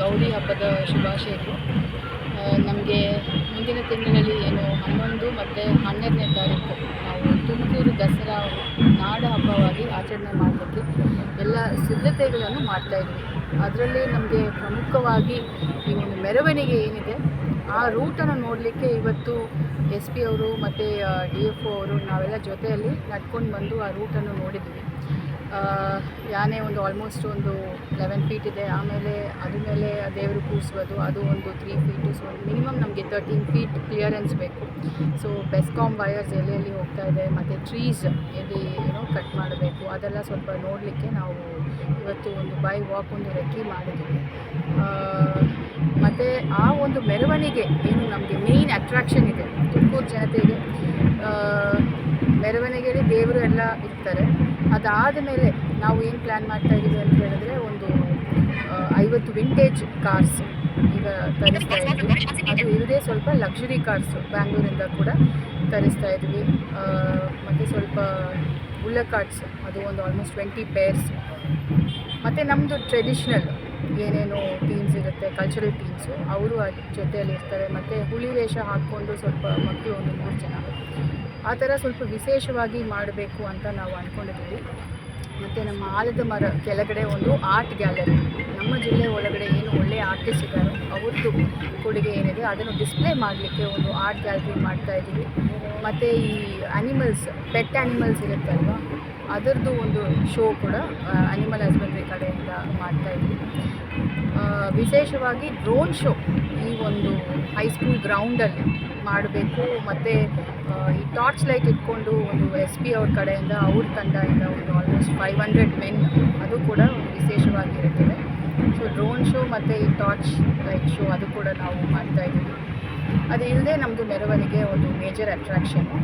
ಗೌರಿ ಹಬ್ಬದ ಶುಭಾಶಯಗಳು. ನಮಗೆ ಮುಂದಿನ ತಿಂಗಳಲ್ಲಿ ಏನು ಹನ್ನೊಂದು ಮತ್ತು ಹನ್ನೆರಡನೇ ತಾರೀಕು ನಾವು ತುಮಕೂರು ದಸರಾ ನಾಡ ಹಬ್ಬವಾಗಿ ಆಚರಣೆ ಮಾಡಲಿಕ್ಕೆ ಎಲ್ಲ ಸಿದ್ಧತೆಗಳನ್ನು ಮಾಡ್ತಾಯಿದ್ವಿ ಅದರಲ್ಲಿ ನಮಗೆ ಪ್ರಮುಖವಾಗಿ ಈ ಒಂದು ಮೆರವಣಿಗೆ ಏನಿದೆ, ಆ ರೂಟನ್ನು ನೋಡಲಿಕ್ಕೆ ಇವತ್ತು ಎಸ್ ಪಿ ಅವರು ಮತ್ತು ಡಿ ಎಫ್ ಒ ಅವರು ನಾವೆಲ್ಲ ಜೊತೆಯಲ್ಲಿ ನಡ್ಕೊಂಡು ಬಂದು ಆ ರೂಟನ್ನು ನೋಡಿದ್ವಿ ಯಾನೆ ಒಂದು ಆಲ್ಮೋಸ್ಟ್ ಒಂದು ಲೆವೆನ್ ಫೀಟ್ ಇದೆ. ಆಮೇಲೆ ಅದ್ರ ಮೇಲೆ ದೇವರು ಕೂರಿಸೋದು ಅದು ಒಂದು ತ್ರೀ ಫೀಟು ಸೊ ಮಿನಿಮಮ್ ನಮಗೆ ತರ್ಟೀನ್ ಫೀಟ್ ಕ್ಲಿಯರೆನ್ಸ್ ಬೇಕು. ಸೊ ಬೆಸ್ಕಾಮ್ ವಯರ್ಸ್ ಎಲ್ಲೆಲ್ಲಿ ಹೋಗ್ತಾ ಇದೆ, ಮತ್ತು ಟ್ರೀಸ್ ಎಲ್ಲಿ ಏನೋ ಕಟ್ ಮಾಡಬೇಕು, ಅದೆಲ್ಲ ಸ್ವಲ್ಪ ನೋಡಲಿಕ್ಕೆ ನಾವು ಇವತ್ತು ಒಂದು ಬೈ ವಾಕ್ ಒಂದು ರೆಕ್ಕಿ ಮಾಡಿದ್ದೀವಿ. ಮತ್ತು ಆ ಒಂದು ಮೆರವಣಿಗೆ ಏನು ನಮಗೆ ಮೇಯ್ನ್ ಅಟ್ರಾಕ್ಷನ್ ಇದೆ. ತುಮಕೂರು ಜನತೆಗೆ ಮೆರವಣಿಗೆಯಲ್ಲಿ ದೇವರು ಎಲ್ಲ ಇರ್ತಾರೆ. ಅದಾದ ಮೇಲೆ ನಾವು ಏನು ಪ್ಲ್ಯಾನ್ ಮಾಡ್ತಾ ಇದ್ದೀವಿ ಅಂತ ಹೇಳಿದ್ರೆ ಒಂದು ಐವತ್ತು ವಿಂಟೇಜ್ ಕಾರ್ಸ್ ಈಗ ತರಿಸ್ತಾ ಇದ್ವಿ. ಅದು ಇಲ್ಲದೆ ಸ್ವಲ್ಪ ಲಕ್ಸುರಿ ಕಾರ್ಸು ಬ್ಯಾಂಗ್ಳೂರಿಂದ ಕೂಡ ತರಿಸ್ತಾ ಇದ್ವಿ. ಮತ್ತು ಸ್ವಲ್ಪ ಬುಲ್ಲ ಕಾರ್ಡ್ಸ್ ಅದು ಒಂದು ಆಲ್ಮೋಸ್ಟ್ ಟ್ವೆಂಟಿ ಪೇರ್ಸ್ ಮತ್ತು ನಮ್ಮದು ಟ್ರೆಡಿಷ್ನಲ್ ಏನೇನು ಟೀಮ್ಸ್ ಇರುತ್ತೆ ಕಲ್ಚರಲ್ ಟೀಮ್ಸು ಅವರು ಜೊತೆಯಲ್ಲಿ ಇರ್ತಾರೆ. ಮತ್ತು ಹುಲಿ ವೇಷ ಹಾಕ್ಕೊಂಡು ಸ್ವಲ್ಪ ಮಕ್ಕಳು ಒಂದು ಮೂರು ಜನ. ಆ ಥರ ಸ್ವಲ್ಪ ವಿಶೇಷವಾಗಿ ಮಾಡಬೇಕು ಅಂತ ನಾವು ಅಂದ್ಕೊಂಡಿದ್ದೀವಿ ಮತ್ತು ನಮ್ಮ ಆಲದ ಮರ ಕೆಳಗಡೆ ಒಂದು ಆರ್ಟ್ ಗ್ಯಾಲರಿ. ನಮ್ಮ ಜಿಲ್ಲೆ ಒಳಗಡೆ ಏನು ಒಳ್ಳೆಯ ಆರ್ಟಿಸ್ಟ್ ಇದ್ದಾರೆ ಅವ್ರದ್ದು ಕೊಡುಗೆ ಏನಿದೆ ಅದನ್ನು ಡಿಸ್ಪ್ಲೇ ಮಾಡಲಿಕ್ಕೆ ಒಂದು ಆರ್ಟ್ ಗ್ಯಾಲರಿ ಮಾಡ್ತಾ ಇದ್ದೀವಿ. ಮತ್ತು ಈ ಅನಿಮಲ್ಸ್, ಪೆಟ್ ಆ್ಯನಿಮಲ್ಸ್ ಇರುತ್ತಲ್ವ, ಅದರದ್ದು ಒಂದು ಶೋ ಕೂಡ ಅನಿಮಲ್ ಹಸ್ಬೆಂಡ್ರಿ ಕಡೆಯಿಂದ ಮಾಡ್ತಾ ಇದ್ದೀವಿ. ವಿಶೇಷವಾಗಿ ಡ್ರೋನ್ ಶೋ ಈ ಒಂದು ಹೈಸ್ಕೂಲ್ ಗ್ರೌಂಡಲ್ಲಿ ಮಾಡಬೇಕು ಮತ್ತು ಈ ಟಾರ್ಚ್ ಲೈಟ್ ಇಟ್ಕೊಂಡು ಒಂದು ಎಸ್ ಪಿ ಅವ್ರ ಕಡೆಯಿಂದ, ಅವ್ರ ತಂಡದಿಂದ ಒಂದು ಆಲ್ಮೋಸ್ಟ್ ಫೈವ್ ಹಂಡ್ರೆಡ್ ಮೆನ್ ಅದು ಕೂಡ ವಿಶೇಷವಾಗಿರುತ್ತದೆ. ಸೊ ಡ್ರೋನ್ ಶೋ ಮತ್ತು ಈ ಟಾರ್ಚ್ ಲೈಟ್ ಶೋ ಅದು ಕೂಡ ನಾವು ಮಾಡ್ತಾ ಇದ್ದೀವಿ. ಅದು ಇಲ್ಲದೆ ನಮ್ಮದು ಮೆರವಣಿಗೆ ಒಂದು ಮೇಜರ್ ಅಟ್ರಾಕ್ಷನ್ನು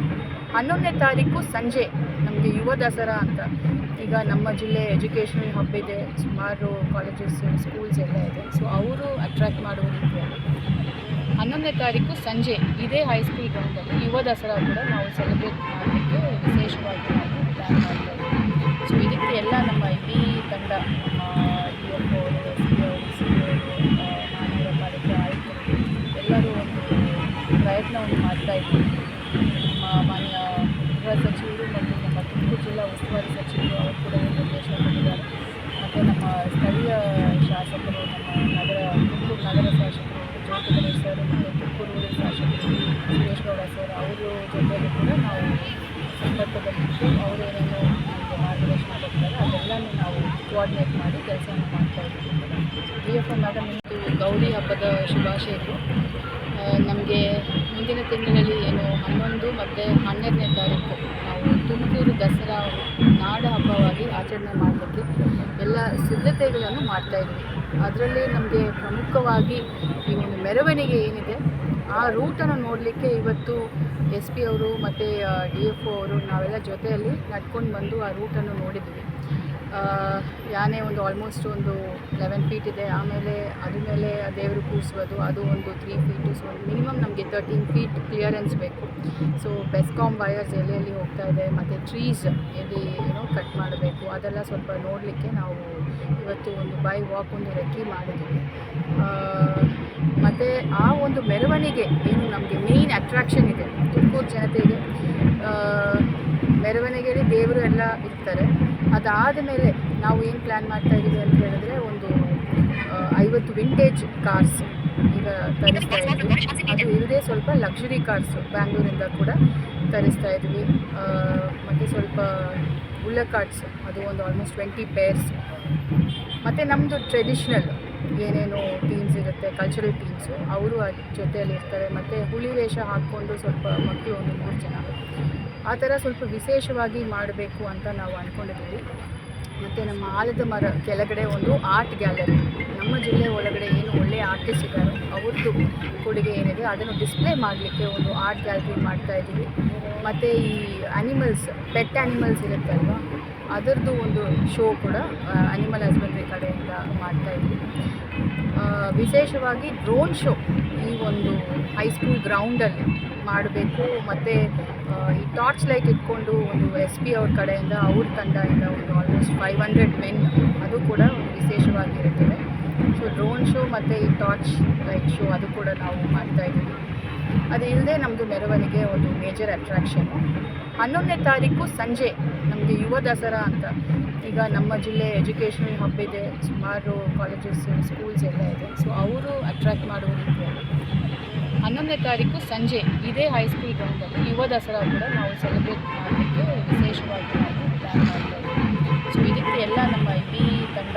ಹನ್ನೊಂದನೇ ತಾರೀಕು ಸಂಜೆ ನಮಗೆ ಯುವ ದಸರಾ ಅಂತ. ಈಗ ನಮ್ಮ ಜಿಲ್ಲೆ ಎಜುಕೇಷನಲ್ ಹಬ್ ಇದೆ, ಸುಮಾರು ಕಾಲೇಜಸ್ ಸ್ಕೂಲ್ಸ್ ಎಲ್ಲ ಇದೆ. ಸೊ ಅವರು ಅಟ್ರ್ಯಾಕ್ಟ್ ಮಾಡುವ ರೀತಿಯಲ್ಲಿ. ಹನ್ನೊಂದನೇ ತಾರೀಕು ಸಂಜೆ ಇದೇ ಹೈಸ್ಕೂಲ್ ಗ್ರೌಂಡಲ್ಲಿ ಯುವ ದಸರಾ ಕೂಡ ನಾವು ಸೆಲೆಬ್ರೇಟ್ ಮಾಡಲಿಕ್ಕೆ ವಿಶೇಷವಾಗಿ ನಾವು ಪ್ಲ್ಯಾನ್ ಮಾಡ್ತಾ ಸೊ ಇದಕ್ಕೆ ಎಲ್ಲ ನಮ್ಮ ಇಡೀ ತಂಡ ಡಿ ಎಫ್ ಅವರು ಸಿ ಅವರು ಎಲ್ಲರೂ ಒಂದು ಪ್ರಯತ್ನವನ್ನು ಮಾಡ್ತಾ ಇದ್ದೀವಿ ನಮ್ಮ ಮಾನ್ಯ ಗೃಹ ಸಚಿವರು ಮತ್ತು ನಮ್ಮ ತುಮಕೂರು ಜಿಲ್ಲಾ ಉಸ್ತುವಾರಿ ಸಚಿವರು ಅವರು ಕೂಡ ಒಂದು ನಿರ್ದೇಶ ಕೊಟ್ಟಿದ್ದಾರೆ ಮತ್ತು ನಮ್ಮ ಸ್ಥಳೀಯ ಶಾಸಕರು ನಮ್ಮ ನಗರ ತುಮಕೂರು ನಗರ ಶಾಸಕರು ಜ್ಯೋತಿ ಗಣೇಶ್ ಸರ್ ಮತ್ತು ತುಮಕೂರು ಊರಿನ ಶಾಸಕರು ಸುರೇಶ್ ಗೌಡ ಸರ್ ಅವರ ಜೊತೆಯಲ್ಲಿ ಕೂಡ ನಾವು ಸಂಪರ್ಕದಲ್ಲಿದ್ದು ನಾವು ಮಾಡಿ ಎಫ್ ಗೌರಿ ಹಬ್ಬದ ಶುಭಾಶಯಗಳು. ನಮಗೆ ಮುಂದಿನ ತಿಂಗಳಲ್ಲಿ ಏನು ಹನ್ನೊಂದು, ಮತ್ತು ಹನ್ನೆರಡನೇ ತಾರೀಕು, ನಾವು ತುಮಕೂರು ದಸರಾ, ನಾಡ ಹಬ್ಬವಾಗಿ ಆಚರಣೆ ಮಾಡಲಿಕ್ಕೆ ಎಲ್ಲ ಸಿದ್ಧತೆಗಳನ್ನು ಮಾಡ್ತಾಯಿದ್ವಿ ಅದರಲ್ಲಿ ನಮಗೆ ಪ್ರಮುಖವಾಗಿ ಈ ಒಂದು ಮೆರವಣಿಗೆ ಏನಿದೆ? ಆ ರೂಟನ್ನು ನೋಡಲಿಕ್ಕೆ ಇವತ್ತು ಎಸ್ ಪಿ ಅವರು ಮತ್ತು ಡಿ ಎಫ್ ಒ ಅವರು ನಾವೆಲ್ಲ ಜೊತೆಯಲ್ಲಿ ನಡ್ಕೊಂಡು ಬಂದು ಆ ರೂಟನ್ನು ನೋಡಿದ್ವಿ. ಯಾನೆ ಒಂದು ಆಲ್ಮೋಸ್ಟ್ ಒಂದು ಲೆವೆನ್ ಫೀಟ್ ಇದೆ. ಆಮೇಲೆ ಅದ್ರ ಮೇಲೆ ದೇವರು ಕೂರಿಸೋದು ಅದು ಒಂದು ತ್ರೀ ಫೀಟು ಸೊ ಮಿನಿಮಮ್ ನಮಗೆ ತರ್ಟೀನ್ ಫೀಟ್ ಕ್ಲಿಯರೆನ್ಸ್ ಬೇಕು. ಸೊ ಬೆಸ್ಕಾಮ್ ವೈರ್ಸ್ ಎಲ್ಲೆಲ್ಲಿ ಹೋಗ್ತಾ ಇದೆ, ಮತ್ತು ಟ್ರೀಸ್ ಎಲ್ಲಿ ಏನೋ ಕಟ್ ಮಾಡಬೇಕು, ಅದೆಲ್ಲ ಸ್ವಲ್ಪ ನೋಡಲಿಕ್ಕೆ ನಾವು ಇವತ್ತು ಒಂದು ಬೈ ವಾಕ್ ಒಂದು ರೆಕ್ಕಿ ಮಾಡಿದ್ವಿ ಮತ್ತು ಆ ಒಂದು ಮೆರವಣಿಗೆ ಏನು ನಮಗೆ ಮೇಯ್ನ್ ಅಟ್ರಾಕ್ಷನ್ ಇದೆ. ತುಮಕೂರು ಜನತೆಗೆ ಮೆರವಣಿಗೆಯಲ್ಲಿ ದೇವರು ಎಲ್ಲ ಇರ್ತಾರೆ. ಅದಾದ ಮೇಲೆ ನಾವು ಏನು ಪ್ಲ್ಯಾನ್ ಮಾಡ್ತಾ ಇದ್ದೀವಿ ಅಂತ ಹೇಳಿದ್ರೆ ಒಂದು ಐವತ್ತು ವಿಂಟೇಜ್ ಕಾರ್ಸ್ ಈಗ ತರಿಸ್ತಾ ಇದ್ವಿ. ಅದು ಇಲ್ಲದೆ ಸ್ವಲ್ಪ ಲಕ್ಸುರಿ ಕಾರ್ಸು ಬ್ಯಾಂಗ್ಳೂರಿಂದ ಕೂಡ ತರಿಸ್ತಾ ಇದ್ವಿ. ಮತ್ತು ಸ್ವಲ್ಪ ಉಳ್ಳ ಕಾರ್ಡ್ಸ್ ಅದು ಒಂದು ಆಲ್ಮೋಸ್ಟ್ ಟ್ವೆಂಟಿ ಪೇರ್ಸ್ ಮತ್ತು ನಮ್ಮದು ಟ್ರೆಡಿಷ್ನಲ್ ಏನೇನು ಟೀಮ್ಸ್ ಇರುತ್ತೆ ಕಲ್ಚರಲ್ ಟೀಮ್ಸು ಅವರು ಜೊತೆಯಲ್ಲಿ ಇರ್ತಾರೆ ಮತ್ತು ಹುಲಿ ವೇಷ ಹಾಕ್ಕೊಂಡು ಸ್ವಲ್ಪ ಮಕ್ಕಳು ಒಂದು ಮೂರು ಜನ. ಆ ಥರ ಸ್ವಲ್ಪ ವಿಶೇಷವಾಗಿ ಮಾಡಬೇಕು ಅಂತ ನಾವು ಅಂದ್ಕೊಂಡಿದ್ದೀವಿ ಮತ್ತು ನಮ್ಮ ಆಲದ ಮರ ಕೆಳಗಡೆ ಒಂದು ಆರ್ಟ್ ಗ್ಯಾಲರಿ. ನಮ್ಮ ಜಿಲ್ಲೆ ಒಳಗಡೆ ಏನು ಒಳ್ಳೆಯ ಆರ್ಟಿಸ್ಟ್ ಇದ್ದಾರೋ ಅವ್ರದ್ದು ಕೊಡುಗೆ ಏನಿದೆ ಅದನ್ನು ಡಿಸ್ಪ್ಲೇ ಮಾಡಲಿಕ್ಕೆ ಒಂದು ಆರ್ಟ್ ಗ್ಯಾಲರಿ ಮಾಡ್ತಾ ಇದ್ದೀವಿ. ಮತ್ತು ಈ ಅನಿಮಲ್ಸ್ ಪೆಟ್ ಆ್ಯನಿಮಲ್ಸ್ ಇರುತ್ತಲ್ವ ಅದರದ್ದು ಒಂದು ಶೋ ಕೂಡ ಅನಿಮಲ್ ಹಸ್ಬೆಂಡ್ರಿ ಕಡೆಯಿಂದ ಮಾಡ್ತಾ ಆ, ವಿಶೇಷವಾಗಿ ಡ್ರೋನ್ ಶೋ ಈ ಒಂದು ಹೈಸ್ಕೂಲ್ ಗ್ರೌಂಡಲ್ಲಿ ಮಾಡಬೇಕು. ಮತ್ತು ಈ ಟಾರ್ಚ್ ಲೈಟ್ ಇಟ್ಕೊಂಡು ಒಂದು ಎಸ್ ಪಿ ಅವ್ರ ಕಡೆಯಿಂದ ಅವ್ರ ತಂಡದಿಂದ ಒಂದು ಆಲ್ಮೋಸ್ಟ್ ಫೈವ್ ಹಂಡ್ರೆಡ್ ಮೆನ್ ಅದು ಕೂಡ ವಿಶೇಷವಾಗಿರುತ್ತದೆ ಸೊ ಡ್ರೋನ್ ಶೋ ಮತ್ತು ಈ ಟಾರ್ಚ್ ಲೈಟ್ ಶೋ ಅದು ಕೂಡ ನಾವು ಮಾಡ್ತಾ ಇದ್ದೀವಿ. ಅದು ಇಲ್ಲದೆ ನಮ್ಮದು ಮೆರವಣಿಗೆ ಒಂದು ಮೇಜರ್ ಅಟ್ರಾಕ್ಷನು ಹನ್ನೊಂದನೇ ತಾರೀಕು ಸಂಜೆ ನಮಗೆ ಯುವ ದಸರಾ ಅಂತ. ಈಗ ನಮ್ಮ ಜಿಲ್ಲೆ ಎಜುಕೇಷನ್ ಹಬ್ ಇದೆ, ಸುಮಾರು ಕಾಲೇಜಸ್ ಸ್ಕೂಲ್ಸ್ ಎಲ್ಲ ಇದೆ. ಸೊ ಅವರು ಅಟ್ರ್ಯಾಕ್ಟ್ ಮಾಡುವ ರೀತಿಯಲ್ಲಿ ಹನ್ನೊಂದನೇ ತಾರೀಕು ಸಂಜೆ ಇದೇ ಹೈಸ್ಕೂಲ್ ಗ್ರೌಂಡಲ್ಲಿ ಯುವ ದಸರಾ ಕೂಡ ನಾವು ಸೆಲೆಬ್ರೇಟ್ ಮಾಡಲಿಕ್ಕೆ ವಿಶೇಷವಾಗಿ ನಾವು ಪ್ಲ್ಯಾನ್ ಮಾಡ್ತಾ ಇದ್ದೀವಿ ಸೊ ಇದಕ್ಕೆ ಎಲ್ಲ ನಮ್ಮ ಇಡೀ ತಂಡ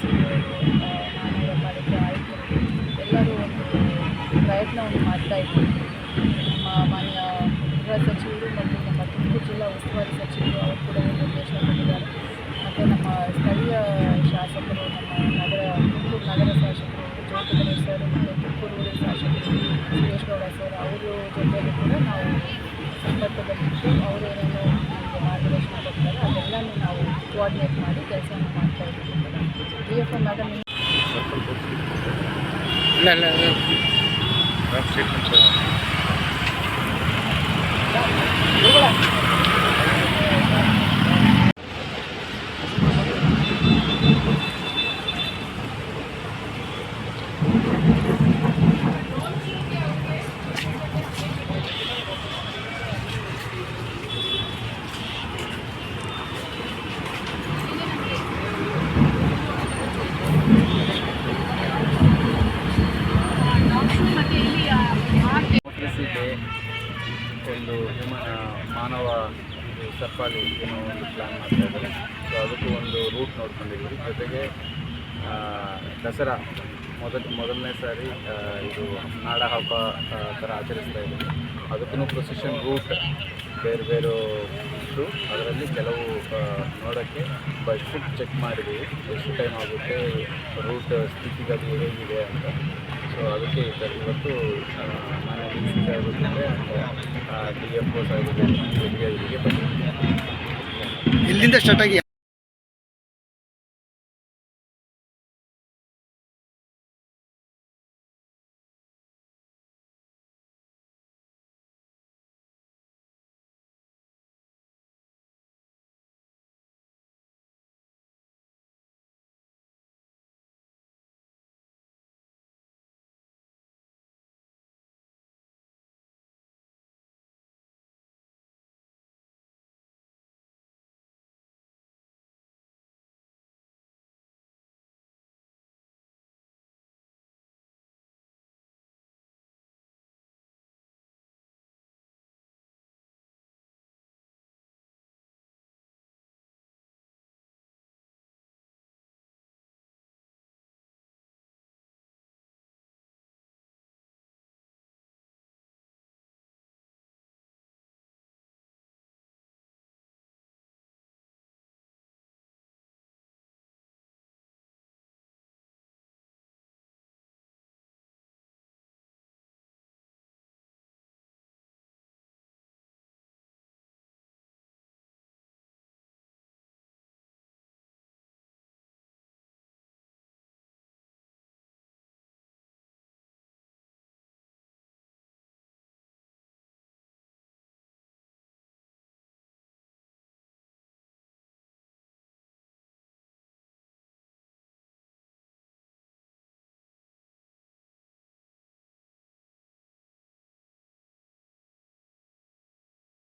ಸಿ ಎಲ್ಲರೂ ಒಂದು ಪ್ರಯತ್ನವನ್ನು ಮಾಡ್ತಾ ಇದ್ದೀವಿ. ಮಾನ್ಯ ಗೃಹ ಸಚಿವರು ಮತ್ತು ನಮ್ಮ ತುಮಕೂರು ಜಿಲ್ಲಾ ಉಸ್ತುವಾರಿ ಸಚಿವರು ಅವರು ಕೂಡ ನಿರ್ದೇಶನ ಕೊಟ್ಟಿದ್ದಾರೆ. ಮತ್ತು ನಮ್ಮ ಸ್ಥಳೀಯ ಶಾಸಕರು ನಮ್ಮ ನಗರ ತುಮಕೂರು ನಗರ ಶಾಸಕರು ಜ್ಯೋತಿ ಗಣೇಶ್ ಸರ್ ಮತ್ತು ತುಮಕೂರು ಶಾಸಕರು ಸುರೇಶ್ ಗೌಡ ಸರ್ ಅವರ ಜೊತೆಯಲ್ಲಿ ಕೂಡ ನಾವು ಸಂಪರ್ಕದಲ್ಲಿದ್ದು ಅವರು ಏನೇನು ನಮಗೆ ಮಾರ್ಗದರ್ಶನ ಕೊಡ್ತಾರೆ ಅದೆಲ್ಲನೂ ನಾವು ಕೋಆರ್ಡಿನೇಟ್ ಮಾಡಿ ಕೆಲಸವನ್ನು ಮಾಡ್ತಾ ಇದ್ದೀವಿ ಡಿ ಎಫ್ ನಗರ ಇಲ್ಲ ಇಲ್ಲ ಇದು ಏನೋ ಒಂದು ಪ್ಲ್ಯಾನ್ ಮಾಡ್ತಾ ಇದ್ದಾರೆ ಸೊ ಅದಕ್ಕೂ ಒಂದು ರೂಟ್ ನೋಡ್ಕೊಂಡಿದ್ದೀವಿ. ಜೊತೆಗೆ ದಸರಾ. ಮೊದಲು ಮೊದಲನೇ ಸಾರಿ ಇದು ನಾಡ ಹಬ್ಬ ಥರ ಆಚರಿಸ್ತಾ ಇದ್ದೀವಿ. ಅದಕ್ಕೂ ಪ್ರೊಸೆಷನ್ ರೂಟ್ ಬೇರೆ ಬೇರೆ ಇತ್ತು. ಅದರಲ್ಲಿ ಕೆಲವು ನೋಡೋಕ್ಕೆ ನೋಡೋಕ್ಕೆ ಬಸ್ ಚೆಕ್ ಮಾಡಿದ್ದೀವಿ. ಎಷ್ಟು ಟೈಮ್ ಆಗುತ್ತೆ ರೂಟ್ ಸ್ಥಿತಿಗತಿ ಹೇಗಿದೆ ಅಂತ. ಸೊ ಅದಕ್ಕೆ ಈ ಥರ ಇವತ್ತು ಆ, ಮಾನ್ಯ D C D F Os ಆಗಿದೆ ಜೊತೆ ಇಲ್ಲಿಗೆ ಇಲ್ಲಿಗೆ ಬಂದಿದ್ದೀವಿ ಇಲ್ಲಿಂದ ಸ್ಟಾರ್ಟ್ ಆಗಿ